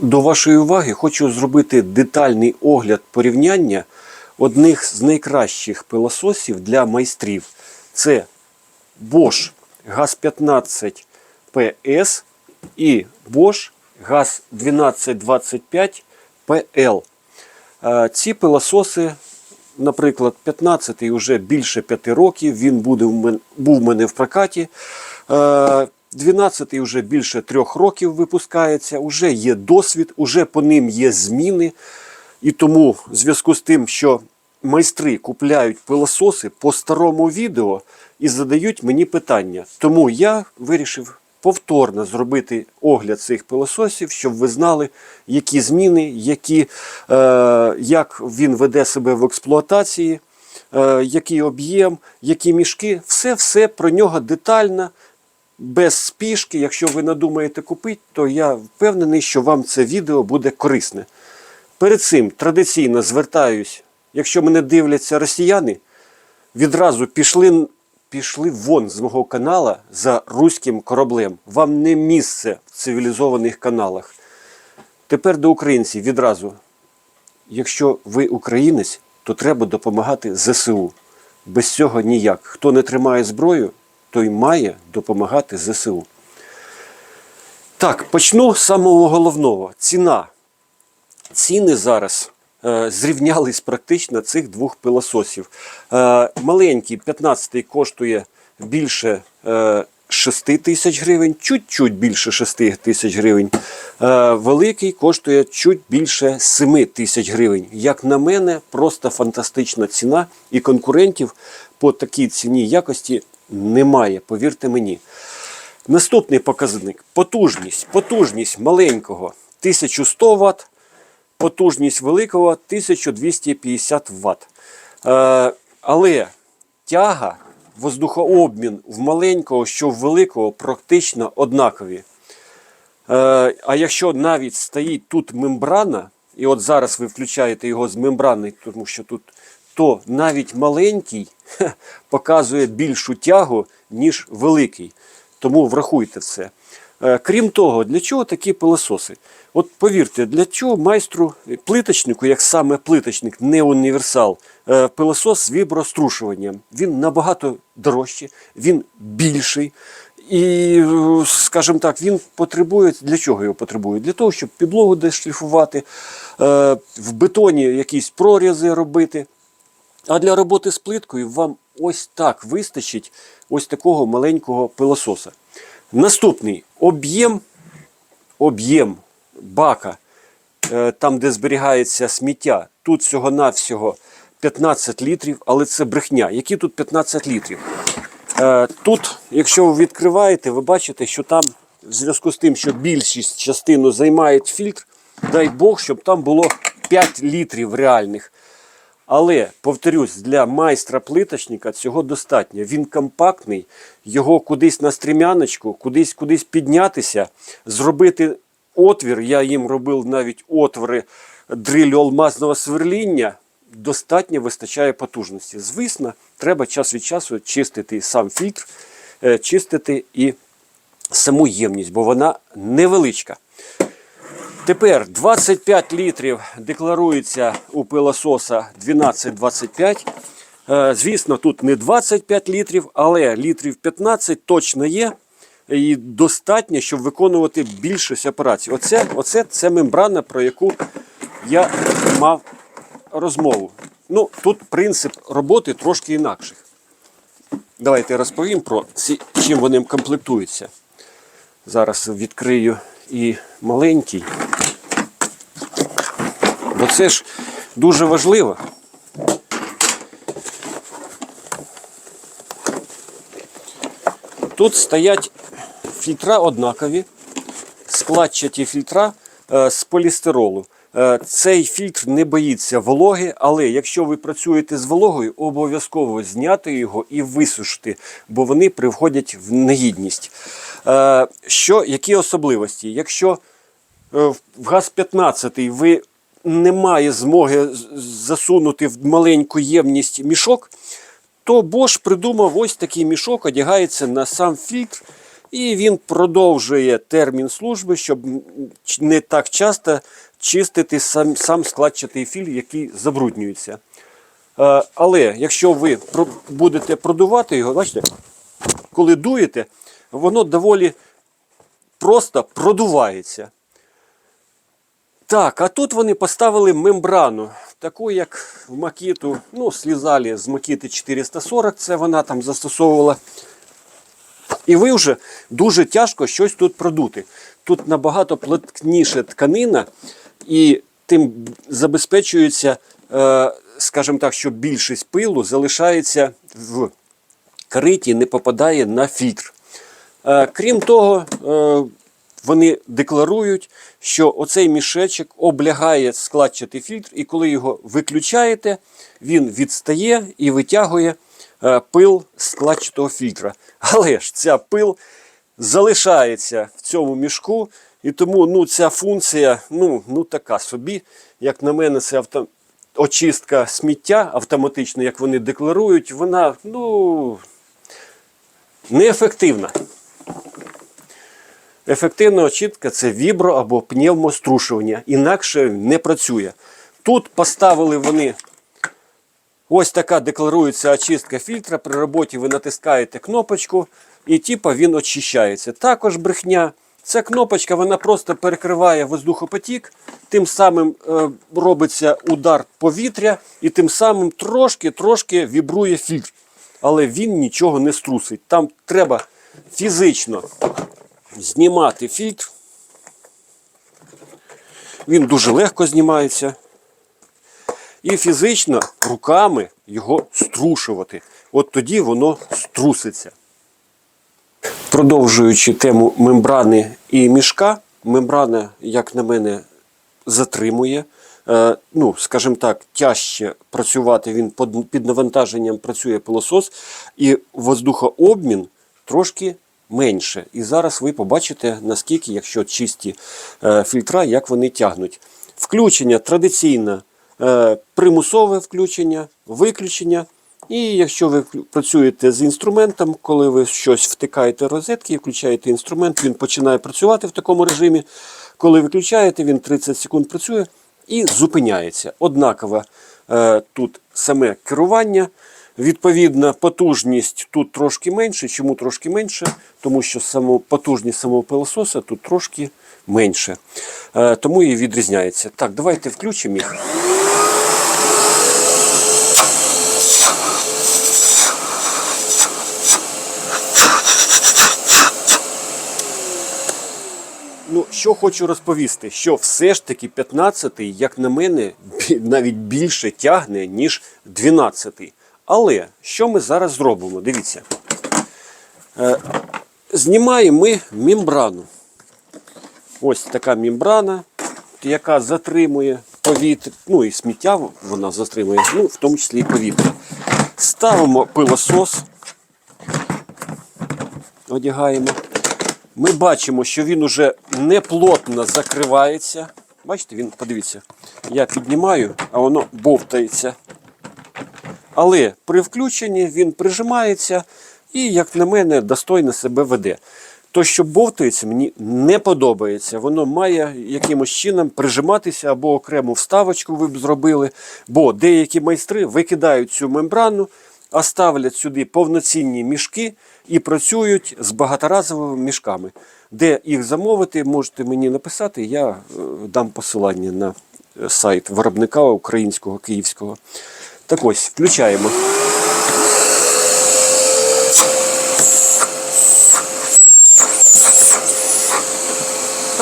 До вашої уваги хочу зробити детальний огляд порівняння одних з найкращих пилососів для майстрів. Це Bosch GAZ 15 PS і Bosch GAZ 1225 PL. Е, Ці пилососи, наприклад, 15-й вже більше 5 років, він буде був в мене в прокаті. Е, 12-й вже більше 3 років випускається, вже є досвід, уже по ним є зміни. І тому, в зв'язку з тим, що майстри купляють пилососи по старому відео і задають мені питання. Тому я вирішив повторно зробити огляд цих пилососів, щоб ви знали, які зміни, які, е, як він веде себе в експлуатації, е, який об'єм, які мішки. Все-все про нього детально, без спішки. Якщо ви надумаєте купити, то я впевнений, що вам це відео буде корисне. Перед цим традиційно звертаюсь, якщо мене дивляться росіяни, відразу пішли, пішли вон з мого канала за руським кораблем. Вам не місце в цивілізованих каналах. Тепер до українців відразу. Якщо ви українець, то треба допомагати ЗСУ. Без цього ніяк. Хто не тримає зброю, той має допомагати ЗСУ. Так, почну з самого головного. Ціна ціни зараз е, зрівнялись практично цих двох пилососів. Е, маленький 15-й коштує більше е, 6 тисяч гривень, чуть-чуть більше 6 тисяч гривень. Е, великий коштує чуть більше 7 тисяч гривень. Як на мене, просто фантастична ціна, і конкурентів по такій ціні якості немає, повірте мені. Наступний показник потужність. Потужність маленького 1100 Вт, потужність великого 1250 Вт. Е, але тяга, воздухообмін в маленького, що в великого практично однакові. Е, а якщо навіть стоїть тут мембрана, і от зараз ви включаєте його з мембрани, тому що тут, то навіть маленький показує більшу тягу, ніж великий. Тому врахуйте це. Е, Крім того, для чого такі пилососи? От повірте, для чого майстру плиточнику, як саме плиточник, не універсал, е, пилосос з віброструшуванням. Він набагато дорожчий, він більший. І, скажімо так, він потребує для чого його потребує? Для того, щоб підлогу десь шліфувати, е, в бетоні якісь прорізи робити. А для роботи з плиткою вам ось так вистачить ось такого маленького пилососа. Наступний об'єм об'єм бака, е, там, де зберігається сміття, тут всього-навсього 15 літрів, але це брехня. Які тут 15 літрів? Е, Тут, якщо ви відкриваєте, ви бачите, що там, в зв'язку з тим, що більшість частину займає фільтр, дай Бог, щоб там було 5 літрів реальних. Але, повторюсь, для майстра плиточника цього достатньо. Він компактний, його кудись на стрімяночку, кудись кудись піднятися, зробити отвір. Я їм робив навіть отвори дрилю алмазного сверління. Достатньо вистачає потужності. Звісно, треба час від часу чистити сам фільтр, е, чистити і саму ємність, бо вона невеличка. Тепер 25 літрів декларується у пилососа 1225. Е, Звісно, тут не 25 літрів, але літрів 15 точно є. І достатньо, щоб виконувати більшість операцій. Оце, оце це мембрана, про яку я мав розмову. Ну, тут принцип роботи трошки інакший. Давайте розповім про ці, чим вони комплектуються. Зараз відкрию і маленький. Бо це ж дуже важливо. Тут стоять фільтра однакові, складчаті фільтра е, з полістиролу. Е, Цей фільтр не боїться вологи, але якщо ви працюєте з вологою, обов'язково зняти його і висушити, бо вони приводять в негідність. Е, Що, які особливості? Якщо е, в ГАЗ-15 ви немає змоги засунути в маленьку ємність мішок, то Bosch придумав ось такий мішок, одягається на сам фільтр І він продовжує термін служби, щоб не так часто чистити сам, сам складчатий фільтр, який забруднюється. Е, Але якщо ви будете продувати його, бачите, коли дуєте, воно доволі просто продувається. Так, а тут вони поставили мембрану, таку як в макіту, ну, слізали з макіти 440, це вона там застосовувала. І ви вже дуже тяжко щось тут продути. Тут набагато плотніша тканина, і тим забезпечується, е, скажімо так, що більшість пилу залишається в криті, не попадає на фільтр. Е, Крім того, е, вони декларують, що оцей мішечок облягає складчатий фільтр, і коли його виключаєте, він відстає і витягує е, пил складчатого фільтра. Але ж ця пил залишається в цьому мішку, і тому ну, ця функція ну, ну, така собі. Як на мене, це авто... очистка сміття автоматично, як вони декларують, вона ну, неефективна. Ефективна очистка це вібро або пневмострушування, інакше не працює. Тут поставили вони ось така декларується очистка фільтра. При роботі ви натискаєте кнопочку і типа він очищається. Також брехня. Ця кнопочка вона просто перекриває воздухопотік, тим самим е, робиться удар повітря, і тим самим трошки-трошки вібрує фільтр. Але він нічого не струсить. Там треба фізично знімати фільтр. Він дуже легко знімається. І фізично руками його струшувати. От тоді воно струситься. Продовжуючи тему мембрани і мішка, мембрана, як на мене, затримує. Е, ну, скажімо так, тяжче працювати він під, навантаженням працює пилосос, і воздухообмін трошки менше. І зараз ви побачите, наскільки, якщо чисті е, фільтра, як вони тягнуть. Включення традиційне примусове включення, виключення. І якщо ви працюєте з інструментом, коли ви щось втикаєте в розетки і включаєте інструмент, він починає працювати в такому режимі. Коли виключаєте, він 30 секунд працює і зупиняється. Однаково е, тут саме керування. Відповідна потужність тут трошки менше. Чому трошки менше? Тому що само, потужність самого пилососа тут трошки менше. Е, тому і відрізняється. Так, давайте включимо їх. Ну, що хочу розповісти, що все ж таки 15-й, як на мене, навіть більше тягне, ніж 12-й. Але що ми зараз зробимо? Дивіться. Е, знімаємо ми мембрану. Ось така мембрана, яка затримує повітря, ну і сміття вона затримує, ну, в тому числі і повітря. Ставимо пилосос, одягаємо. Ми бачимо, що він уже неплотно закривається. Бачите, він, подивіться, я піднімаю, а воно бовтається. Але при включенні він прижимається і, як на мене, достойно себе веде. То, що бовтається, мені не подобається. Воно має якимось чином прижиматися або окрему вставочку ви б зробили. Бо деякі майстри викидають цю мембрану, а ставлять сюди повноцінні мішки і працюють з багаторазовими мішками. Де їх замовити, можете мені написати, я е, дам посилання на е, сайт виробника українського київського. Так ось, включаємо.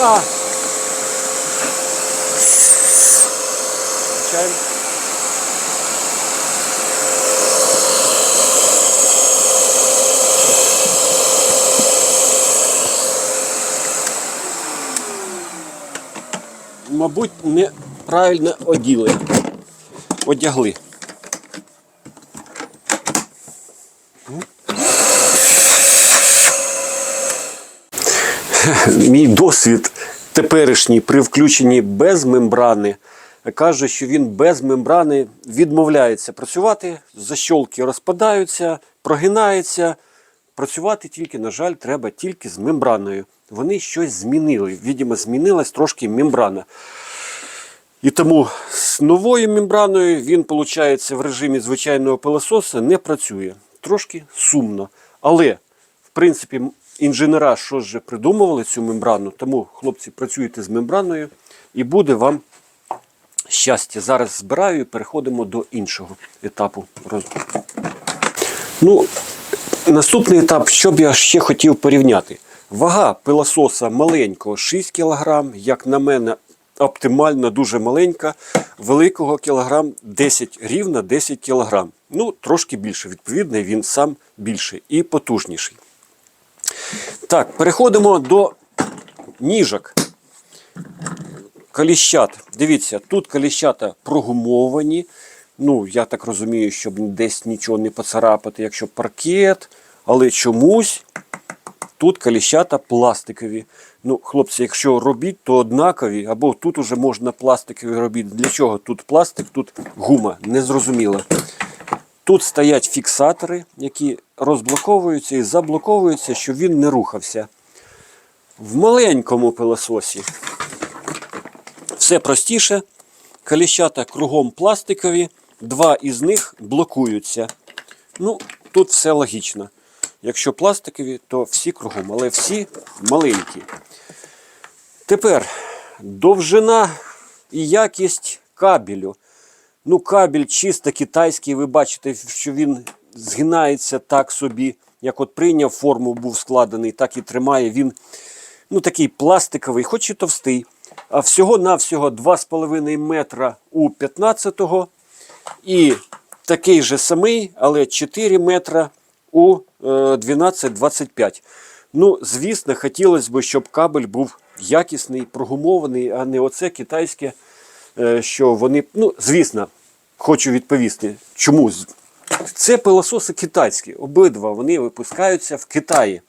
А. Включаємо. Мабуть, неправильно оділи. Одягли. Мій досвід теперішній при включенні без мембрани каже, що він без мембрани відмовляється працювати, защолки розпадаються, прогинаються, працювати тільки, на жаль, треба тільки з мембраною. Вони щось змінили. Відомо, змінилась трошки мембрана. І тому з новою мембраною він, виходить, в режимі звичайного пилососа не працює. Трошки сумно. Але, в принципі, інженера що ж придумували цю мембрану, тому, хлопці, працюйте з мембраною і буде вам щастя. Зараз збираю і переходимо до іншого етапу. Ну, наступний етап, що б я ще хотів порівняти. Вага пилососа маленького 6 кг, як на мене, оптимально дуже маленька, великого кілограм 10, рівно 10 кг. Ну, трошки більше, відповідно, він сам більший і потужніший. Так, переходимо до ніжок. Каліщат. Дивіться, тут каліщата прогумовані. Ну, я так розумію, щоб десь нічого не поцарапати, якщо паркет, але чомусь тут каліщата пластикові. Ну, хлопці, якщо робіть, то однакові, або тут уже можна пластикові робити. Для чого тут пластик, тут гума, незрозуміло. Тут стоять фіксатори, які розблоковуються і заблоковуються, щоб він не рухався. В маленькому пилососі все простіше. Каліщата кругом пластикові, два із них блокуються. Ну, тут все логічно. Якщо пластикові, то всі кругом, але всі маленькі. Тепер довжина і якість кабелю. Ну, кабель чисто китайський, ви бачите, що він згинається так собі, як от прийняв форму, був складений, так і тримає. Він ну, такий пластиковий, хоч і товстий. А всього-навсього 2,5 метра у 15-го. І такий же самий, але 4 метра у е, 12-25. Ну, звісно, хотілося б, щоб кабель був якісний, прогумований, а не оце китайське, е, що вони. Ну, звісно, хочу відповісти, чому. Це пилососи китайські. Обидва вони випускаються в Китаї.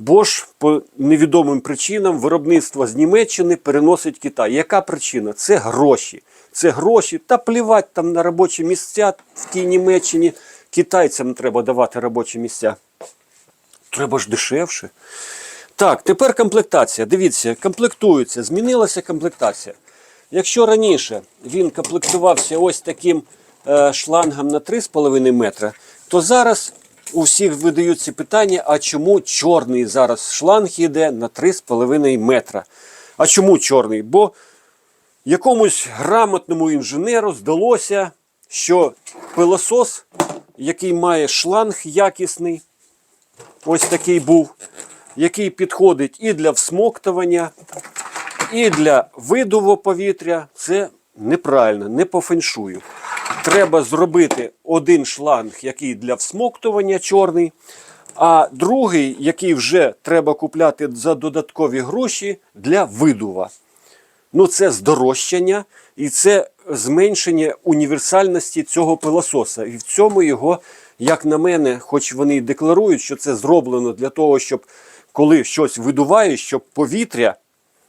Bosch по невідомим причинам виробництво з Німеччини переносить Китай. Яка причина? Це гроші. Це гроші. Та плівать там на робочі місця в тій Німеччині. Китайцям треба давати робочі місця. Треба ж дешевше. Так, тепер комплектація. Дивіться, комплектується, змінилася комплектація. Якщо раніше він комплектувався ось таким е, шлангом на 3,5 метра, то зараз у всіх видаються питання, а чому чорний зараз шланг йде на 3,5 метра? А чому чорний? Бо якомусь грамотному інженеру здалося, що пилосос, який має шланг якісний, ось такий був, який підходить і для всмоктування, і для видуву повітря, це неправильно, не по феншую. Треба зробити один шланг, який для всмоктування чорний, а другий, який вже треба купляти за додаткові гроші для видува. Ну, це здорожчання і це зменшення універсальності цього пилососа. І в цьому його, як на мене, хоч вони й декларують, що це зроблено для того, щоб коли щось видуває, щоб повітря,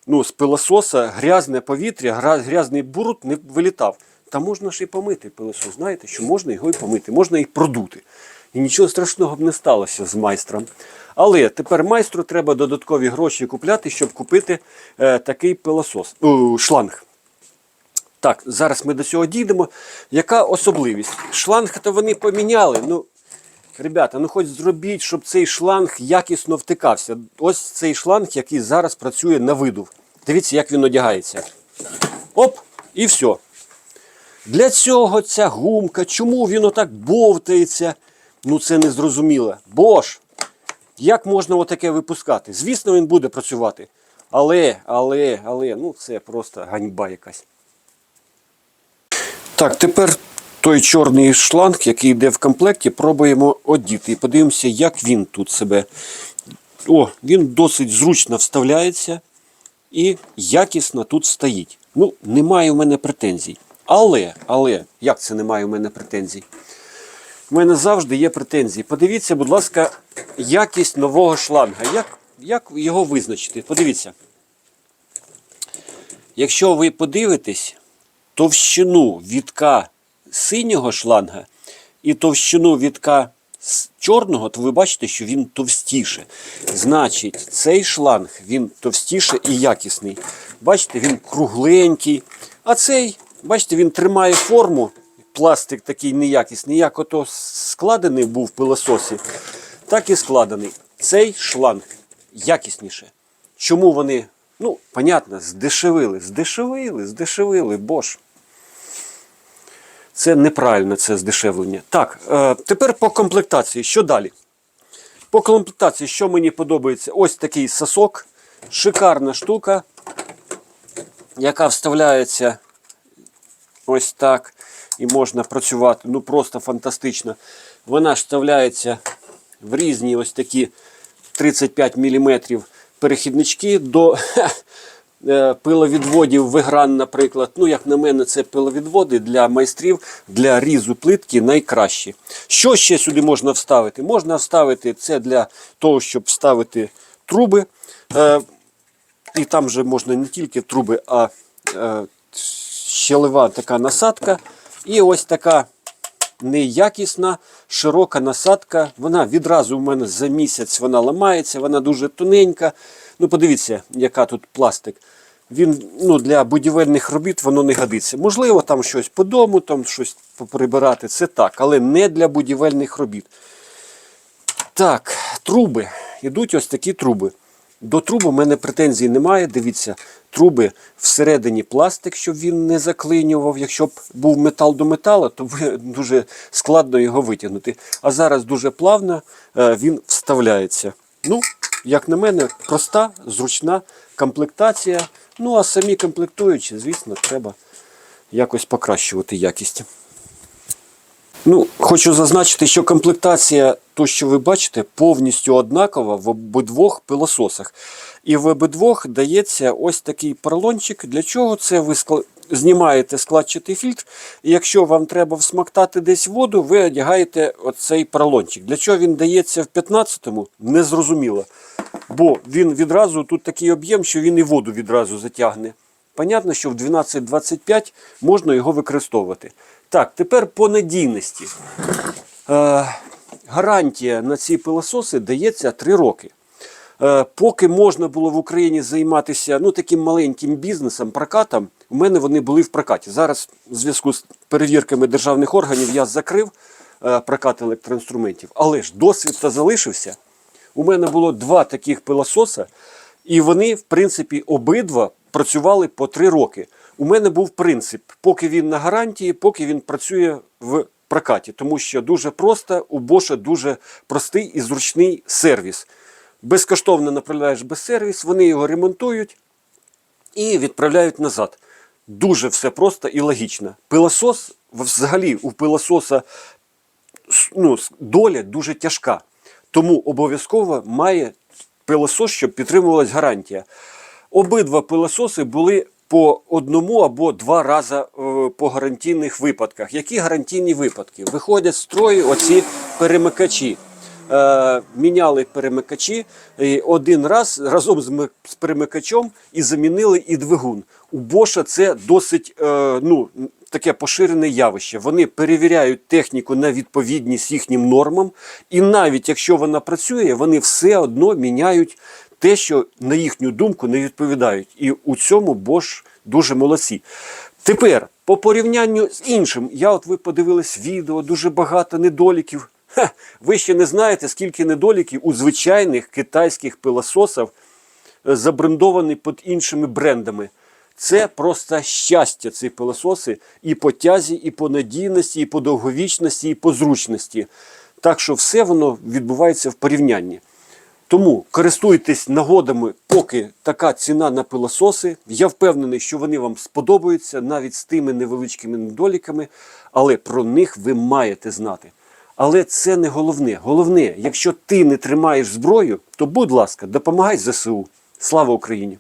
ну, з пилососа грязне повітря, грязний бруд не вилітав. Та можна ж і помити пилосос. Знаєте, що можна його і помити, можна і продути. І нічого страшного б не сталося з майстром. Але тепер майстру треба додаткові гроші купляти, щоб купити е, такий пилосос, о, шланг. Так, зараз ми до цього дійдемо. Яка особливість? Шланг то вони поміняли. Ну, ребята, ну хоч зробіть, щоб цей шланг якісно втикався. Ось цей шланг, який зараз працює на видув. Дивіться, як він одягається. Оп, і все. Для цього ця гумка, чому він отак бовтається? Ну це не зрозуміло. Бо ж, як можна отаке випускати? Звісно, він буде працювати. Але, але, але, ну це просто ганьба якась. Так, тепер той чорний шланг, який йде в комплекті, пробуємо одіти. І подивимося, як він тут себе. О, він досить зручно вставляється і якісно тут стоїть. Ну, немає у мене претензій. Але, але, як це немає у мене претензій? У мене завжди є претензії. Подивіться, будь ласка, якість нового шланга. Як, як його визначити? Подивіться. Якщо ви подивитесь, товщину вітка синього шланга і товщину вітка чорного, то ви бачите, що він товстіше. Значить, цей шланг він товстіше і якісний. Бачите, він кругленький. А цей, бачите, він тримає форму. Пластик такий неякісний, як ото складений був в пилососі, так і складений. Цей шланг якісніше. Чому вони, ну, понятно, здешевили, здешевили, здешевили, бож. Це неправильне це здешевлення. Так, е, тепер по комплектації. Що далі? По комплектації, що мені подобається? Ось такий сосок. Шикарна штука, яка вставляється ось так. І можна працювати. Ну просто фантастично. Вона вставляється в різні ось такі 35 мм перехіднички до пиловідводів вигран, наприклад. Ну, як на мене, це пиловідводи для майстрів для різу плитки найкращі. Що ще сюди можна вставити? Можна вставити це для того, щоб вставити труби. Е, І там же можна не тільки труби, а е, щелева така насадка. І ось така неякісна, широка насадка. Вона відразу у мене за місяць вона ламається, вона дуже тоненька. Ну, подивіться, яка тут пластик. Він ну, для будівельних робіт воно не годиться. Можливо, там щось по дому, там щось поприбирати, це так, але не для будівельних робіт. Так, труби. Ідуть ось такі труби. До труб у мене претензій немає. Дивіться, труби всередині пластик, щоб він не заклинював. Якщо б був метал до металу, то дуже складно його витягнути. А зараз дуже плавно е, він вставляється. Ну, як на мене, проста, зручна комплектація. Ну, а самі комплектуючі, звісно, треба якось покращувати якість. Ну, хочу зазначити, що комплектація, то, що ви бачите, повністю однакова в обидвох пилососах. І в обидвох дається ось такий поролончик. Для чого це ви знімаєте складчатий фільтр, і якщо вам треба всмактати десь воду, ви одягаєте оцей поролончик. Для чого він дається в 15-му, незрозуміло. Бо він відразу тут такий об'єм, що він і воду відразу затягне. Понятно, що в 12.25 можна його використовувати. Так, тепер по надійності. Е, гарантія на ці пилососи дається 3 роки. Е, поки можна було в Україні займатися ну, таким маленьким бізнесом, прокатом, у мене вони були в прокаті. Зараз в зв'язку з перевірками державних органів я закрив е, прокат електроінструментів, але ж досвід залишився. У мене було два таких пилососа, і вони, в принципі, обидва працювали по три роки. У мене був принцип, поки він на гарантії, поки він працює в прокаті, тому що дуже просто, у Боша дуже простий і зручний сервіс. Безкоштовно направляєш без сервіс, вони його ремонтують і відправляють назад. Дуже все просто і логічно. Пилосос, взагалі, у пилососа ну, доля дуже тяжка. Тому обов'язково має пилосос, щоб підтримувалась гарантія. Обидва пилососи були по одному або два рази е, по гарантійних випадках. Які гарантійні випадки? Виходять з строю оці перемикачі. Е, міняли перемикачі один раз разом з ми- перемикачом і замінили і двигун. У Боша це досить е, ну, таке поширене явище. Вони перевіряють техніку на відповідність їхнім нормам, і навіть якщо вона працює, вони все одно міняють те, що на їхню думку не відповідають. І у цьому Бош дуже молодці. Тепер, по порівнянню з іншим, я от ви подивились відео, дуже багато недоліків. Ха, ви ще не знаєте, скільки недоліків у звичайних китайських пилососів е, забрендовані під іншими брендами. Це просто щастя, ці пилососи і по тязі, і по надійності, і по довговічності, і по зручності. Так що все воно відбувається в порівнянні. Тому користуйтесь нагодами, поки така ціна на пилососи. Я впевнений, що вони вам сподобаються навіть з тими невеличкими недоліками, але про них ви маєте знати. Але це не головне. Головне, якщо ти не тримаєш зброю, то будь ласка, допомагай ЗСУ. Слава Україні!